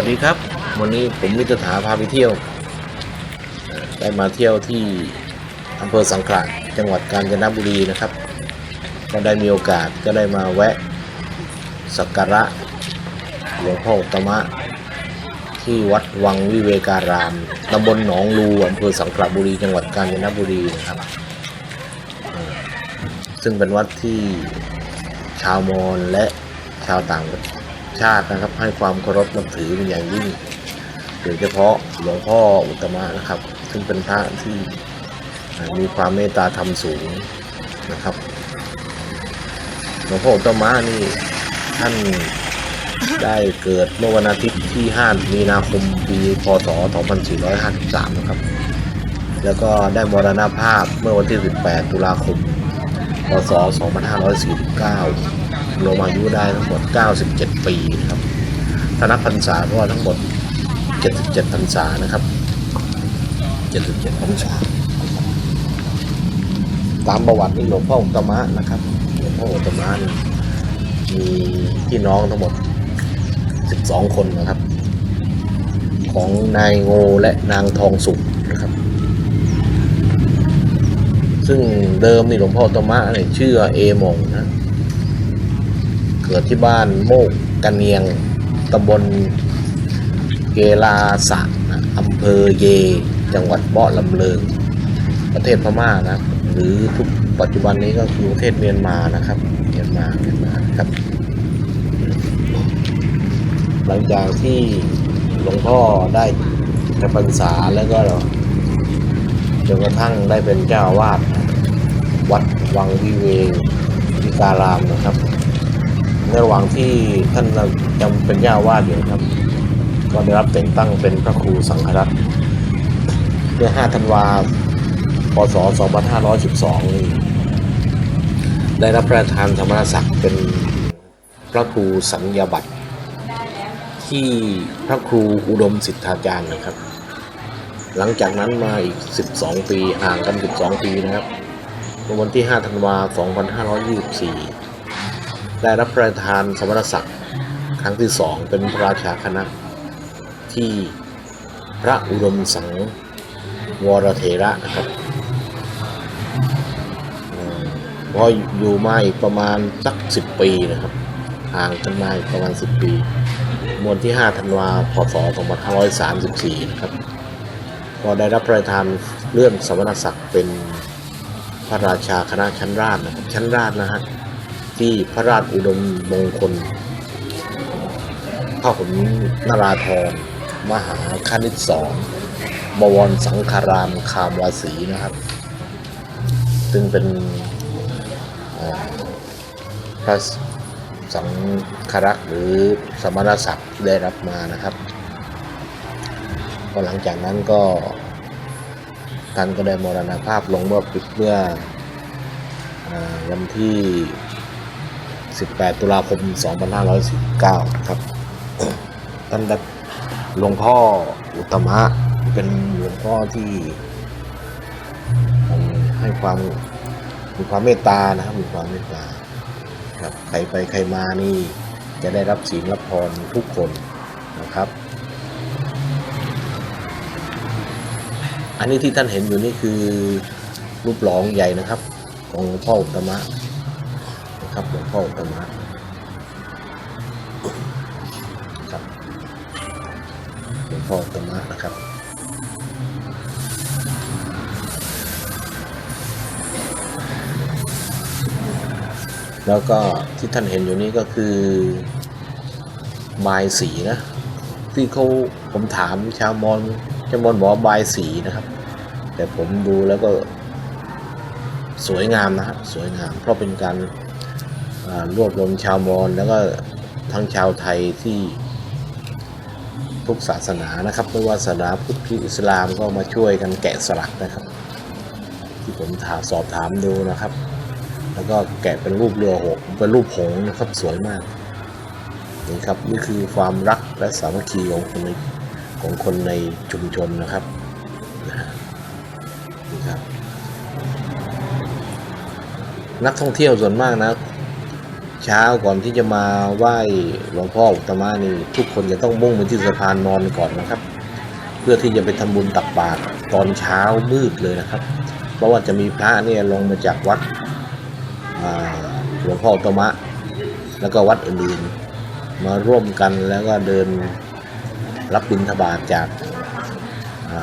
วัสดีครับ วันนี้ผมมิตรถาพาไปเที่ยว ได้มาเที่ยวที่อำเภอสังขละจังหวัดกาญจนบุรีนะครับ ก็ได้มีโอกาสก็ได้มาแวะสักการะหลวงพ่อตมะ ที่วัดวังวิเวการามตำบลหนองลูอำเภอสังขละบุรี จังหวัดกาญจนบุรีนะครับ ซึ่งเป็นวัดที่ชาวมอญและชาวต่าง ชาตินะครับ ให้ความเคารพนับถือเป็นอย่างยิ่ง โดยเฉพาะหลวงพ่ออุตมะนะครับ ซึ่งเป็นพระที่มีความเมตตาธรรมสูงนะครับหลวงพ่ออุตตมะนี่ท่านได้เกิดเมื่อวันอาทิตย์ที่ 5 มีนาคม ปีพศ 2453 นะครับ แล้วก็ได้มรณภาพเมื่อวันที่ 18 ตุลาคม พศ 2549 รวมอายุได้ทั้งหมด 97 ปีนะครับถ้านับพรรษาก็ทั้งหมด 77 พรรษานะครับ 77 พรรษา ตามประวัติหลวงพ่ออุตมะนะครับหลวงพ่ออุตมะมีพี่น้องทั้งหมด 12 คนนะครับ ของนายโงและนางทองสุขนะครับซึ่งเดิมนี่หลวงพ่ออุตมะเนี่ยชื่อเอมองนะ เกิดที่บ้านโมกกันเนียงตำบลเกลาสะนะอำเภอเย จังหวัดเบาะลำเลิง ประเทศพม่านะ หรือทุกปัจจุบันนี้ก็คือประเทศเมียนมานะครับเมียนมาเมียนมาครับ หลังจากที่หลวงพ่อได้จำพรรษาแล้วก็จนกระทั่งได้เป็นเจ้าวาสวัดวังวิเววิการามนะครับ ในระหว่างที่ท่านจำเป็นเจ้าวาสอยู่ครับ ก็ได้รับแต่งตั้งเป็นพระครูสังฆรัตน์เมื่อ 5 ธันวาพศ 2512 ได้รับประทานธรรมศักดิ์เป็นพระครูสัญญาบัตรที่พระครูอุดมสิทธาจารย์นะครับ หลังจากนั้นมาอีก 12 ปีห่างกัน 12 ปีนะครับวันที่ 5 ธันวา 2524 ได้รับประทานสมณศักดิ์ครั้งที่สองเป็นพระราชาคณะที่พระอุดมสังวรเถระนะครับพออยู่มาอีกประมาณสัก10ปีนะครับ ห่างกันมาประมาณ10ปีมวนที่ 5 ธันวาพศ 2534 นะครับ ก็ได้รับประทานเลื่อนสมณศักดิ์เป็นพระราชาคณะชั้นราชนะครับ ชั้นราชนะฮะ ที่พระราชอุดมมงคลพระขุนนราธรมหาคณิตสอนบวรสังคารามคามวาสีนะครับ ซึ่งเป็นพระสังครักษ์หรือสมณศักดิ์ได้รับมานะครับก็หลังจากนั้นก็ท่านก็ได้มรณภาพลงเมื่อปิดเมื่อเออวันที่ 18 ตุลาคม 2519 ครับท่านหลวงพ่ออุตมะเป็นหลวงพ่อที่ให้ความมีความเมตตานะครับมีความเมตตาครับใครไปใครมานี่จะได้รับศีลรับพรทุกคนนะครับ อันนี้ที่ท่านเห็นอยู่นี่คือรูปหลองใหญ่นะครับ ของหลวงพ่ออุตมะ นะครับหลวงพ่ออุตตมะครับหลวงพ่ออุตตมะนะครับแล้วก็ที่ท่านเห็นอยู่นี้ก็คือไม้สีนะที่เขาผมถามชาวมอญชาวมอญบอกว่าบสีนะครับ แต่ผมดูแล้วก็สวยงามนะครับสวยงาม เพราะเป็นการ รวบรวมชาวมอญแล้วก็ทั้งชาวไทยที่ทุกศาสนานะครับไม่ว่าศาสนาพุทธคริสต์อิสลามก็มาช่วยกันแกะสลักนะครับ ที่ผมถามสอบถามดูนะครับ แล้วก็แกะเป็นรูปเรือหงส์เป็นรูปหงนะครับสวยมากนี่ครับนี่คือความรักและสามัคคีของคนในของคนในชุมชนนะครับนะครับ นักท่องเที่ยวส่วนมากนะ เช้าก่อนที่จะมาไหว้หลวงพ่ออุตมะนี่ทุกคนจะต้องมุ่งไปที่สะพานนอนก่อนนะครับ เพื่อที่จะไปทำบุญตักบาตรตอนเช้ามืดเลยนะครับ เพราะว่าจะมีพระเนี่ยลงมาจากวัดหลวงพ่ออุตมะ แล้วก็วัดอื่นๆมาร่วมกันแล้วก็เดินรับบิณฑบาตจาก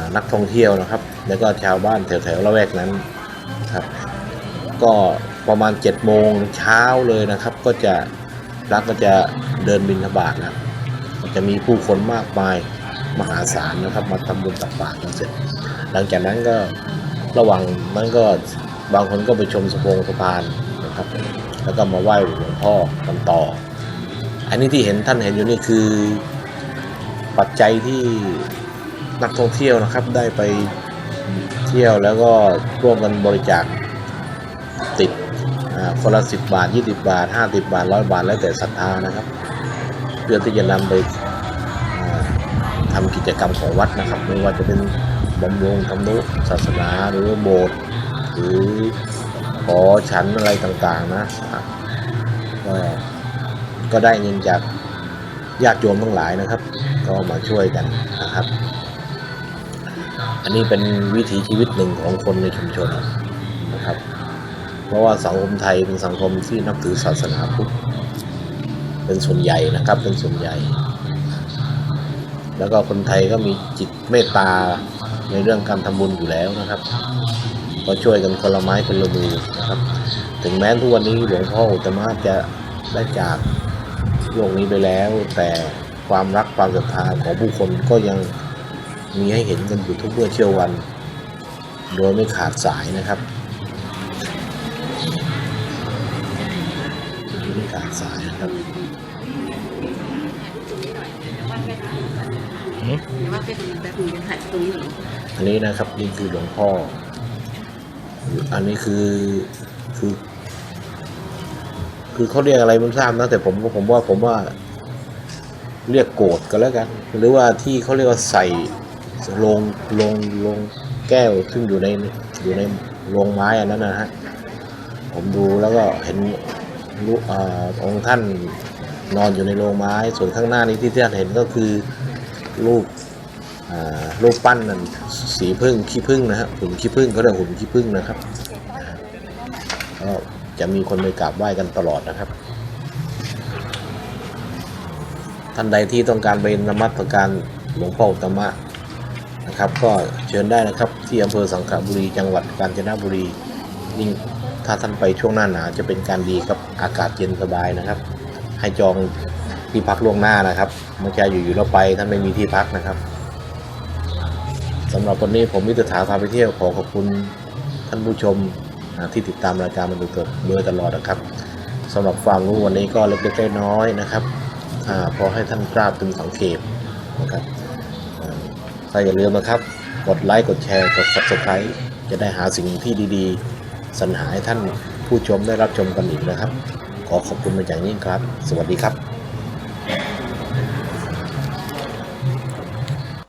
านักท่องเที่ยวนะครับ แล้วก็ชาวบ้านแถวๆละแวกนั้นครับ ก็ ประมาณ7จ็ดโมงเช้าเลยนะครับ ก็จะพระก็จะเดินบิณฑบาตนะจะมีผู้คนมากมายมหาศาลนะครับ มาทำบุญตักบาตรกันเสร็จ หลังจากนั้นก็ระหว่างนั้นก็บางคนก็ไปชมสะพงสะพานนะครับ แล้วก็มาไหว้หลวงพ่อกันต่อ อันนี้ที่เห็นท่านเห็นอยู่นี่คือปัจจัยที่นักท่องเที่ยวนะครับได้ไปเที่ยวแล้วก็ร่วมกันบริจาค ติดคนละสิบบาทยี่สิบาทห้าสิบาทร้อยบาท แล้วแต่ศรัทธานะครับ เพื่อที่จะนำไปอ่าทำกิจกรรมของวัดนะครับ ไม่ว่าจะเป็นบำรุงทำนุศาสนาหรือโบสถ์หรือขอฉันอะไรต่างๆนะก็ก็ได้เงินจากญาติโยมทั้งหลายนะครับ ก็มาช่วยกันนะครับ อันนี้เป็นวิถีชีวิตหนึ่งของคนในชุมชนนะ เพราะว่าสังคมไทยเป็นสังคมที่นับถือศาสนาพุทธเป็นส่วนใหญ่นะครับเป็นส่วนใหญ่ แล้วก็คนไทยก็มีจิตเมตตาในเรื่องการทำบุญอยู่แล้วนะครับ ก็ช่วยกันคนละไม้คนละมือนะครับ ถึงแม้ทุกวันนี้หลวงพ่ออุตตมะจะได้จากโลกนี้ไปแล้ว แต่ความรักความศรัทธาของผู้คนก็ยังมีให้เห็นกันอยู่ทุกเมื่อเชื่อวัน โดยไม่ขาดสายนะครับ ไม่ขาดสายนะครับหรือว่าเป็นแบบนี้เป็นหัดตรงนี้เหรออันนี้นะครับนี่คือหลวงพ่อ อันนี้คือคือ คือเขาเรียกอะไรไม่ทราบนะแต่ผมผมว่าผมว่าเรียกโกรธก็แล้วกัน หรือว่าที่เขาเรียกว่าใส่ลงลงลงแก้วซึ่งอยู่ในอยู่ในโรงไม้อันนั้นนะฮะผมดูแล้วก็เห็นรูป อองค์ท่านนอนอยู่ในโรงไม้ ส่วนข้างหน้านี้ที่ท่านเห็นก็คือรูปรูปปั้นนั่นสีพึ่งขี้พึ่งนะฮะหุ่นขี้พึ่งเขาเรียกหุ่นขี้พึ่งนะครับก็จะมีคนไปกราบไหว้กันตลอดนะครับ ท่านใดที่ต้องการไปนมัสการหลวงพ่ออุตมะนะครับ ก็เชิญได้นะครับที่อำเภอสังขบุรีจังหวัดกาญจนบุรียิ่ง ถ้าท่านไปช่วงหน้าหนาวจะเป็นการดีครับอากาศเย็นสบายนะครับ ให้จองที่พักล่วงหน้านะครับไม่ใช่อยู่ๆแล้วไปท่านไม่มีที่พักนะครับสำหรับวันนี้ผมมิตรถาพาไปเที่ยวขอขอบคุณท่านผู้ชมที่ติดตามรายการมาโดยโดยตลอดนะครับสำหรับความรู้วันนี้ก็เล็กๆน้อยๆนะครับอพอให้ท่านทราบถึงสังเกตนะครับอ่าถ้าอย่าลืมนะครับ กดไลค์ กดแชร์ กด subscribe จะได้หาสิ่งที่ดี ๆ สรรหาให้ท่านผู้ชมได้รับชมกันอีกนะครับ ขอขอบคุณเป็นอย่างยิ่งครับ สวัสดีครับ